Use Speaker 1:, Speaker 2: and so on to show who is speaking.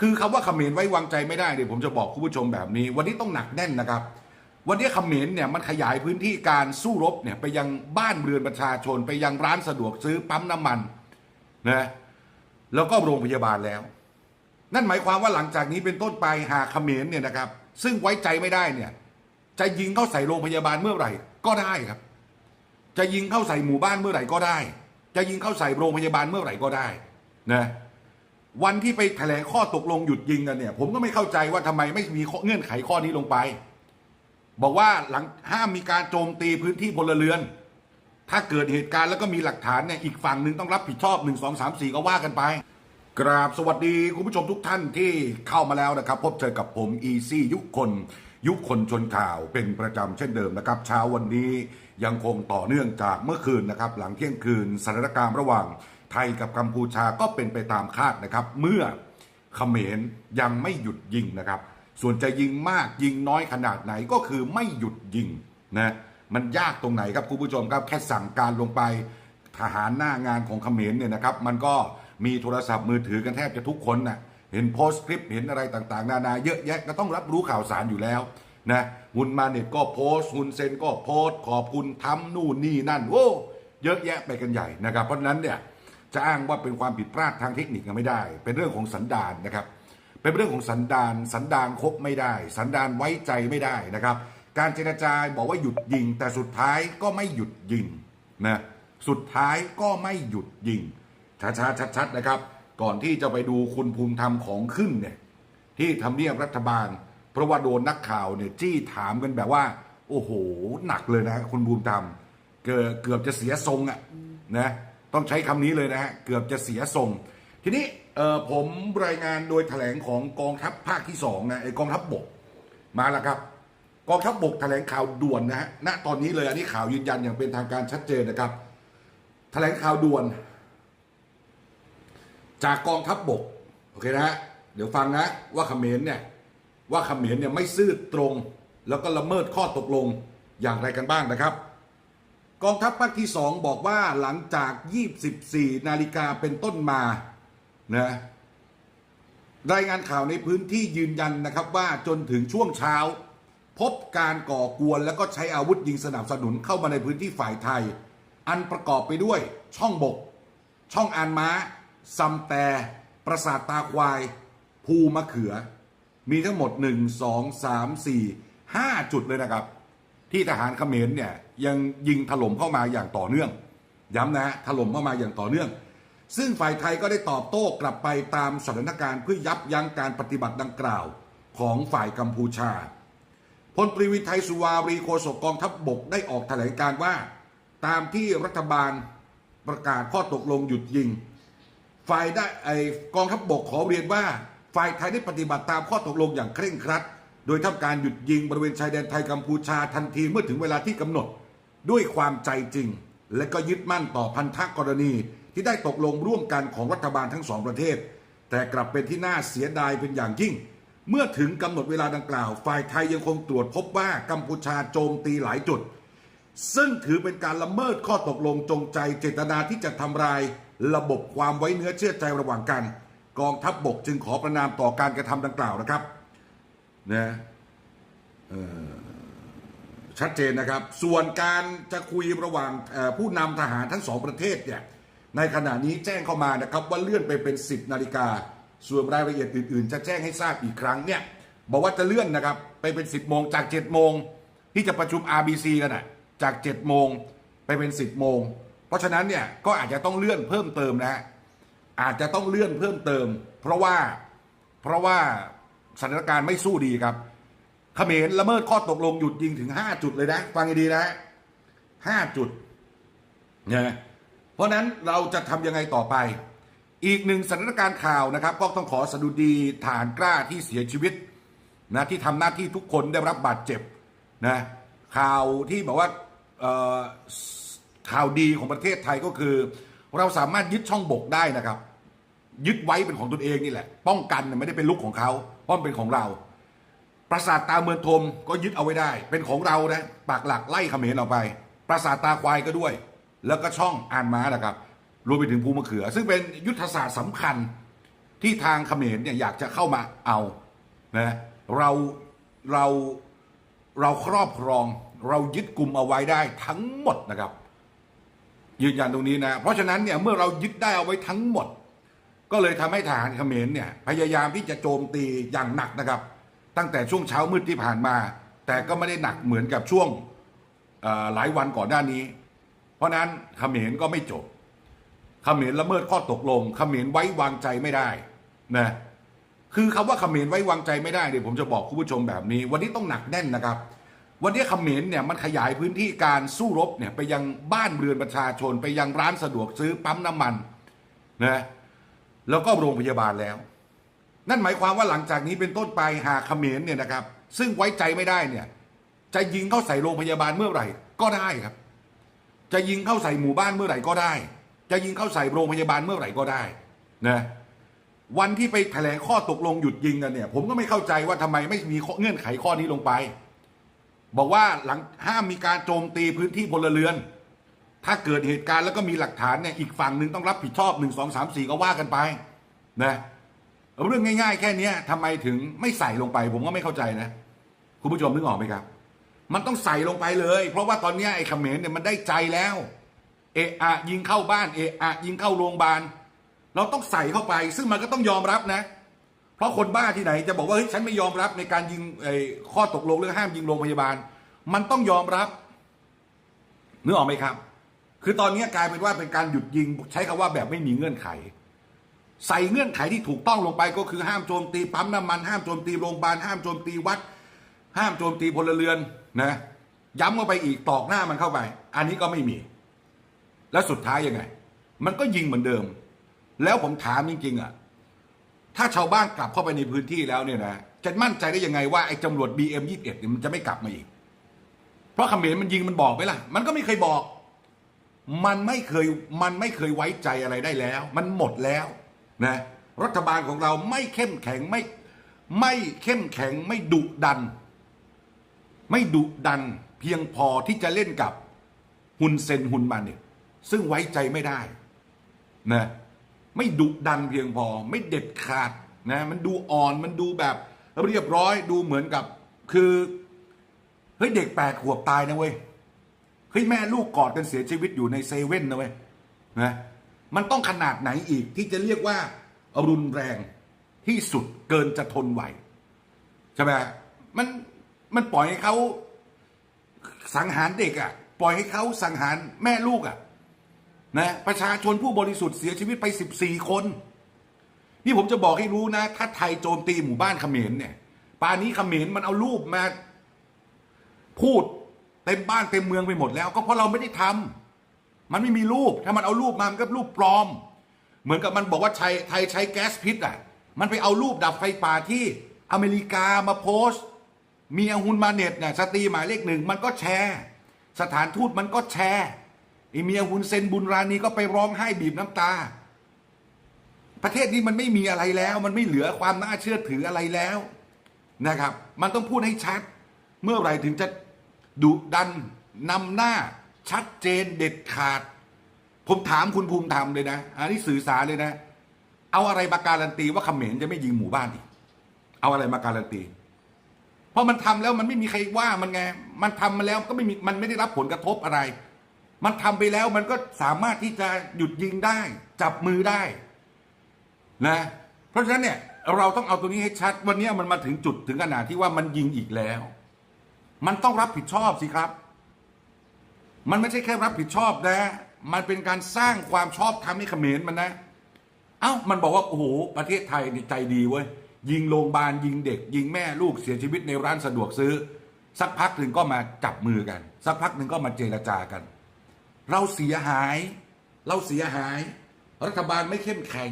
Speaker 1: คือคำว่าเขมรไว้วางใจไม่ได้เดี๋ยวผมจะบอกคุณผู้ชมแบบนี้ วันนี้ต้องหนักแน่นนะครับ วันนี้เขมรเนี่ยมันขยายพื้นที่การสู้รบเนี่ยไปยังบ้านเรือนประชาชน ไปยังร้านสะดวกซื้อปั๊มน้ำมันนะแล้วก็โรงพยาบาลแล้ว นั่นหมายความว่าหลังจากนี้เป็นต้นไปหากเขมรเนี่ยนะครับ ซึ่งไว้ใจไม่ได้เนี่ย จะยิงเข้าใส่โรงพยาบาลเมื่อไหร่ ก็ได้ครับ จะยิงเข้าใส่หมู่บ้านเมื่อไหร่ก็ได้ จะยิงเข้าใส่โรงพยาบาลเมื่อไหร่ก็ได้นะ วันที่ไปแถลงข้อตกลงหยุดยิงกันเนี่ย ผมก็ไม่เข้าใจว่าทำไมไม่มีเงื่อนไขข้อนี้ลงไป บอกว่าหลังห้ามมีการโจมตีพื้นที่พลเรือน ถ้าเกิดเหตุการณ์แล้วก็มีหลักฐานเนี่ยอีกฝั่งหนึ่งต้องรับผิดชอบหนึ่งสองสามสี่ก็ว่ากันไป กราบสวัสดีคุณผู้ชมทุกท่านที่เข้ามาแล้วนะครับ พบเจอกับผมอีซี่ยุคนยุคนชนข่าวเป็นประจำเช่นเดิมนะครับเช้าวันนี้ยังคงต่อเนื่องจากเมื่อคืนนะครับ หลังเที่ยงคืนสถานการณ์ระหว่าง ทยกับกัมพูชาก็เป็นไปตามคาดนะครับ เมื่อเขมรยังไม่หยุดยิงนะครับ ส่วนจะยิงมากยิงน้อยขนาดไหนก็คือไม่หยุดยิงนะมันยากตรงไหนครับคุณผู้ชมครับแค่สั่งการลงไปทหารหน้างานของเขมรเนี่ยนะครับ มันก็มีโทรศัพท์มือถือกันแทบจะทุกคนน่ะเห็นโพสต์คลิปเห็นอะไรต่างๆ นานาเยอะแยะก็ต้องรับรู้ข่าวสารอยู่แล้วนะฮุนมาเน็ตก็โพสต์ฮุนเซนก็โพสต์ขอบคุณทำนู่นนี่นั่นโอ้เยอะแยะไปกันใหญ่นะครับ เพราะนั้นเนี่ย จะอ้างว่าเป็นความผิดพลาดทางเทคนิคก็ไม่ได้ เป็นเรื่องของสันดานนะครับ เป็นเรื่องของสันดาน สันดานคบไม่ได้ สันดานไว้ใจไม่ได้นะครับ การเจรจาบอกว่าหยุดยิง แต่สุดท้ายก็ไม่หยุดยิงนะสุดท้ายก็ไม่หยุดยิงช้าๆชัดๆนะครับ ก่อนที่จะไปดูคุณภูมิธรรมของขึ้นเนี่ยที่ทำเนียบรัฐบาล เพราะว่าโดนนักข่าวเนี่ยจี้ถามกันแบบว่า โอ้โห หนักเลยนะ คุณภูมิธรรม เกือบเกือบจะเสียทรงอะ่ะนะ ต้องใช้คำนี้เลยนะฮะเกือบจะเสียทรงทีนี้ผมรายงานโดยแถลงของกองทัพภาคที่สองนะไอกองทัพบกมาแล้วครับกองทัพบกแถลงข่าวด่วนนะฮะณตอนนี้เลยอันนี้ข่าวยืนยันอย่างเป็นทางการชัดเจนนะครับ แถลงข่าวด่วน จากกองทัพบกโอเคนะฮะเดี๋ยวฟังนะ ว่าเขมรเนี่ยว่าเขมรเนี่ยไม่ซื่อตรง แล้วก็ละเมิดข้อตกลงอย่างไรกันบ้างนะครับ กองทัพภาคที่สองบอกว่าหลังจาก 24 นาฬิกาเป็นต้นมานะรายงานข่าวในพื้นที่ยืนยันนะครับว่าจนถึงช่วงเช้า พบการก่อกวนแล้วก็ใช้อาวุธยิงสนับสนุนเข้ามาในพื้นที่ฝ่ายไทย อันประกอบไปด้วยช่องบก ช่องอานม้าซัมแต่ ประสาทตาควาย ภูมะเขือ มีทั้งหมด 1 2 3 4 5 จุดเลยนะครับ ที่ทหารเขมรเนี่ย ยังยิงถล่มเข้ามาอย่างต่อเนื่อง ย้ำนะฮะถล่มเข้ามาอย่างต่อเนื่อง ซึ่งฝ่ายไทยก็ได้ตอบโต้กลับไปตามสถานการณ์เพื่อยับยั้งการปฏิบัติดังกล่าวของฝ่ายกัมพูชาพลตรีวิทัยสุวารีโฆษกกองทัพบบกได้ออกแถลงการว่า ตามที่รัฐบาลประกาศข้อตกลงหยุดยิง ฝ่ายได้ไอกองทัพบบกขอเรียนว่า ฝ่ายไทยได้ปฏิบัติตามข้อตกลงอย่างเคร่งครัด โดยทำการหยุดยิงบริเวณชายแดนไทยกัมพูชาทันทีเมื่อถึงเวลาที่กำหนด ด้วยความใจจริง และก็ยึดมั่นต่อพันธกรณีที่ได้ตกลงร่วมกันของรัฐบาลทั้งสองประเทศ แต่กลับเป็นที่น่าเสียดายเป็นอย่างยิ่ง เมื่อถึงกำหนดเวลาดังกล่าว ฝ่ายไทยยังคงตรวจพบว่ากัมพูชาโจมตีหลายจุด ซึ่งถือเป็นการละเมิดข้อตกลงจงใจเจตนาที่จะทำลายระบบความไว้เนื้อเชื่อใจระหว่างกัน กองทัพบบกจึงขอประนามต่อการกระทำดังกล่าวนะครับนะเอ่อ ชัดเจนนะครับ ส่วนการจะคุยระหว่างผู้นำทหารทั้งสองประเทศเนี่ยในขณะนี้แจ้งเข้ามานะครับว่าเลื่อนไปเป็น 10 นาฬิกา ส่วนรายละเอียดอื่น ๆ จะแจ้งให้ทราบอีกครั้งเนี่ยบอกว่าจะเลื่อนนะครับไปเป็น 10 โมงจาก 7 โมง ที่จะประชุม RBC กันนะจาก 7 โมงไปเป็น 10 โมง เพราะฉะนั้นเนี่ยก็อาจจะต้องเลื่อนเพิ่มเติมนะฮะอาจจะต้องเลื่อนเพิ่มเติม เพราะว่าเพราะว่าสถานการณ์ไม่สู้ดีครับ เขมรละเมิดข้อตกลงหยุดยิงถึง5จุดเลยนะ ฟังให้ดีนะฮะ5จุดนะเพราะนั้นเราจะทำยังไงต่อไป อีกหนึ่งสถานการณ์ข่าวนะครับ ก็ต้องขอสดุดีฐานกล้าที่เสียชีวิตนะที่ทำหน้าที่ทุกคนได้รับบาดเจ็บนะข่าวที่บอกว่าข่าวดีของประเทศไทยก็คือ เราสามารถยึดช่องบกได้นะครับ ยึดไว้เป็นของตนเองนี่แหละ ป้องกันไม่ได้เป็นลุกของเขาเพราะมันเป็นของเรา ปราสาทตาเมืองทมก็ยึดเอาไว้ได้ เป็นของเรานะปากหลักไล่เขมรออกไป ปราสาทตาควายก็ด้วย แล้วก็ช่องอ่านม้านะครับรวมไปถึงภูมะเขือ ซึ่งเป็นยุทธศาสตร์สำคัญที่ทางเขมรเนี่ยอยากจะเข้ามาเอานะเราเราเราครอบครอง เรายึดกลุ่มเอาไว้ได้ทั้งหมดนะครับ ยืนยันตรงนี้นะ เพราะฉะนั้นเนี่ยเมื่อเรายึดได้เอาไว้ทั้งหมด ก็เลยทำให้ทหารเขมรเนี่ยพยายามที่จะโจมตีอย่างหนักนะครับ ตั้งแต่ช่วงเช้ามืดที่ผ่านมา แต่ก็ไม่ได้หนักเหมือนกับช่วงหลายวันก่อนหน้านี้ เพราะนั้นเขมรก็ไม่จบเขมรละเมิดข้อตกลงเขมรไว้วางใจไม่ได้นะคือคำว่าเขมรไว้วางใจไม่ได้เนี่ยผมจะบอกคุณผู้ชมแบบนี้ วันนี้ต้องหนักแน่นนะครับ วันนี้เขมรเนี่ยมันขยายพื้นที่การสู้รบเนี่ยไปยังบ้านเรือนประชาชน ไปยังร้านสะดวกซื้อปั๊มน้ำมันนะแล้วก็โรงพยาบาลแล้ว นั่นหมายความว่าหลังจากนี้เป็นต้นไปหากเขมรเนี่ยนะครับ ซึ่งไว้ใจไม่ได้เนี่ย จะยิงเข้าใส่โรงพยาบาลเมื่อไหร่ ก็ได้ครับ จะยิงเข้าใส่หมู่บ้านเมื่อไหร่ก็ได้ จะยิงเข้าใส่โรงพยาบาลเมื่อไหร่ก็ได้นะวันที่ไปแถลงข้อตกลงหยุดยิงกันเนี่ย ผมก็ไม่เข้าใจว่าทำไมไม่มีเงื่อนไขข้อนี้ลงไป บอกว่าหลังห้ามมีการโจมตีพื้นที่พลเรือน ถ้าเกิดเหตุการณ์แล้วก็มีหลักฐานเนี่ยอีกฝั่งหนึ่งต้องรับผิดชอบหนึ่งสองสามสี่ก็ว่ากันไปนะ เรื่องง่ายๆ แค่เนี้ยทำไมถึงไม่ใส่ลงไป ผมก็ไม่เข้าใจนะ คุณผู้ชมนึกออกไหมครับ มันต้องใส่ลงไปเลย เพราะว่าตอนนี้ไอ้เขมรเนี่ยมันได้ใจแล้ว เอะอะยิงเข้าบ้านเอะอะยิงเข้าโรงพยาบาลเราต้องใส่เข้าไป ซึ่งมันก็ต้องยอมรับนะ เพราะคนบ้าที่ไหนจะบอกว่าเฮ้ยฉันไม่ยอมรับในการยิงไอ้ข้อตกลงเรื่องห้ามยิงโรงพยาบาล มันต้องยอมรับนึกออกไหมครับ คือตอนนี้กลายเป็นว่าเป็นการหยุดยิง ใช้คำว่าแบบไม่มีเงื่อนไข ใส่เงื่อนไขที่ถูกต้องลงไปก็คือห้ามโจมตีปั๊มน้ำมันห้ามโจมตีโรงพยาบาลห้ามโจมตีวัด ห้ามโจมตีพลเรือนนะย้ำเข้าไปอีกตอกหน้ามันเข้าไป อันนี้ก็ไม่มี แล้วสุดท้ายยังไง มันก็ยิงเหมือนเดิม แล้วผมถามจริงๆอะถ้าชาวบ้านกลับเข้าไปในพื้นที่แล้วเนี่ยนะจะมั่นใจได้ยังไงว่าไอ้ตำรวจ BM21 เนี่ยมันจะไม่กลับมาอีก เพราะขมรมันยิงมันบอกไหมล่ะ มันก็ไม่เคยบอก มันไม่เคยมันไม่เคยไว้ใจอะไรได้แล้ว มันหมดแล้ว นะรัฐบาลของเราไม่เข้มแข็งไม่ไม่เข้มแข็งไม่ดุดัน ไม่ดุดันเพียงพอที่จะเล่นกับฮุนเซนฮุนมาเนี่ยซึ่งไว้ใจไม่ได้นะไม่ดุดันเพียงพอ ไม่เด็ดขาดนะมันดูอ่อนมันดูแบบเรียบร้อยดูเหมือนกับ คือเฮ้ยเด็กแปดขวบตายนะเว้ยเฮ้ยแม่ลูกกอดกันเสียชีวิตอยู่ในเซเว่นนะเว้ยนะ มันต้องขนาดไหนอีกที่จะเรียกว่ารุนแรงที่สุดเกินจะทนไหวใช่ไหมมันมันปล่อยให้เขาสังหารเด็กอะ่ะ ปล่อยให้เขาสังหารแม่ลูกอะ่ะนะประชาชนผู้บริสุทธิ์เสียชีวิตไปสิบสี่คน นี่ผมจะบอกให้รู้นะ ถ้าไทยโจมตีหมู่บ้านเขมรเนี่ยป่านนี้เขมรมันเอารูปมาพูดเต็มบ้านเต็มเมืองไปหมดแล้ว ก็เพราะเราไม่ได้ทำ มันไม่มีรูป ถ้ามันเอารูปมามันก็รูปปลอม เหมือนกับมันบอกว่าไทยไทยใช้แก๊สพิษอะ มันไปเอารูปดับไฟป่าที่อเมริกามาโพสต์ มียฮุนมาเน็ตเนี่ยสตรีหมายเลขหนึ่งมันก็แชร์ สถานทูตมันก็แชร์ไอเมียฮุนเซนบุญรานีก็ไปร้องไห้บีบน้ำตา ประเทศนี้มันไม่มีอะไรแล้ว มันไม่เหลือความน่าเชื่อถืออะไรแล้วนะครับ มันต้องพูดให้ชัด เมื่อไหร่ถึงจะดุดันนำหน้า ชัดเจนเด็ดขาด ผมถามคุณภูมิธรรมเลยนะ อันนี้สื่อสารเลยนะ เอาอะไรมาการันตีว่าเขมรจะไม่ยิงหมู่บ้านอีก เอาอะไรมาการันตี เพราะมันทำแล้วมันไม่มีใครว่ามันไง มันทำมาแล้วก็ไม่มี มันไม่ได้รับผลกระทบอะไร มันทำไปแล้วมันก็สามารถที่จะหยุดยิงได้ จับมือได้นะ เพราะฉะนั้นเนี่ยเราต้องเอาตัวนี้ให้ชัด วันนี้มันมาถึงจุดถึงขนาดที่ว่ามันยิงอีกแล้ว มันต้องรับผิดชอบสิครับ มันไม่ใช่แค่รับผิดชอบนะ มันเป็นการสร้างความชอบธรรมให้เขมรมันนะ เอ้ามันบอกว่าโอ้โหประเทศไทยนี่ใจดีเว้ยยิงโรงพยาบาลยิงเด็ก ยิงแม่ลูกเสียชีวิตในร้านสะดวกซื้อ สักพักหนึ่งก็มาจับมือกัน สักพักหนึ่งก็มาเจรจากัน เราเสียหาย เราเสียหาย รัฐบาลไม่เข้มแข็ง